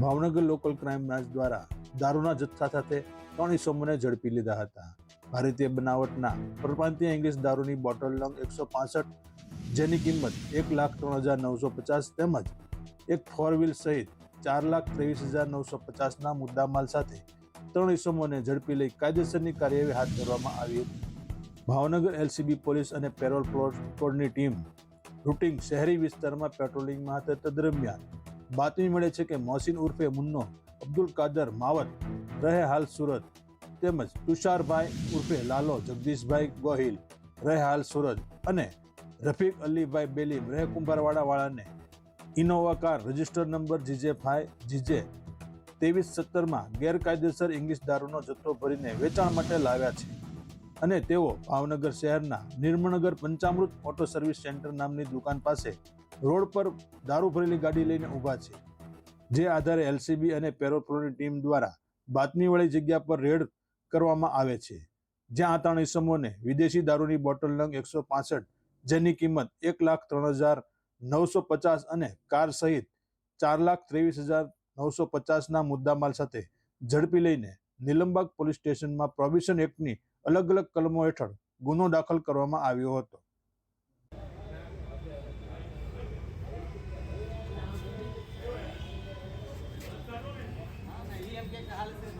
Bhavnagar local crime branch દ્વારા દારૂના જથ્થા સાથે ત્રણ ઇસમોને ઝડપી લીધા હતા. ભારતીય બનાવટના પરપ્રાંતીય ઇંગ્લિશ દારૂની બોટલ નંગ એકસો પાસઠ, જેની કિંમત એક લાખ ત્રણ હજાર નવસો પચાસ તેમજ એક ફોર વ્હીલ સહિત ચાર લાખ ત્રેવીસ હજાર નવસો પચાસના મુદ્દામાલ સાથે ત્રણ ઇસમોને ઝડપી લઈ કાયદેસરની કાર્યવાહી હાથ ધરવામાં આવી હતી. ભાવનગર એલસીબી પોલીસ અને પેરોલ પ્લોટની ટીમ રૂટિંગ શહેરી વિસ્તારમાં પેટ્રોલિંગમાં હતા તે દરમિયાન બાતમી મળે છે કે મોહસિન ઉર્ફે મુન્નો અબ્દુલ કાદર માવત રહે હાલ સુરત. તેમજ તુષારભાઈ ઉર્ફે લાલો જગદીશભાઈ ગોહિલ રહે હાલ સુરત અને રફીક અલીભાઈ બેલીમ રહે કુંભારવાડા વાળાને Innova car register number GJ five GJ ત્રેવીસ સત્તરમાં ગેરકાયદેસર ઇંગ્લિશ દારૂનો જથ્થો ભરીને વેચાણ માટે લાવ્યા છે. અને તેઓ ભાવનગર શહેરના Nirmalnagar Panchamrut auto service centre નામની દુકાન પાસે રોડ પર દારૂ ભરેલી ગાડી લઈને ઊભા છે. જે આધારે એલસીબી અને પેરોપ્રોની ટીમ દ્વારા બાતમીવાળી જગ્યા પર રેડ કરવામાં આવે છે. જ્યાં ત્રણ ઇસમોને વિદેશી દારૂની બોટલ નંગ એકસો પાસઠ, જેની કિંમત એક લાખ ત્રણ હજાર નવસો પચાસ અને કાર સહિત ચાર લાખ ત્રેવીસ હજાર નવસો પચાસના મુદ્દામાલ સાથે ઝડપી લઈને નિલંબાગ પોલીસ સ્ટેશનમાં પ્રોબિશન એક્ટની અલગ અલગ કલમો હેઠળ ગુનો દાખલ કરવામાં આવ્યો હતો. એમ કે હાલ છે તો આપણે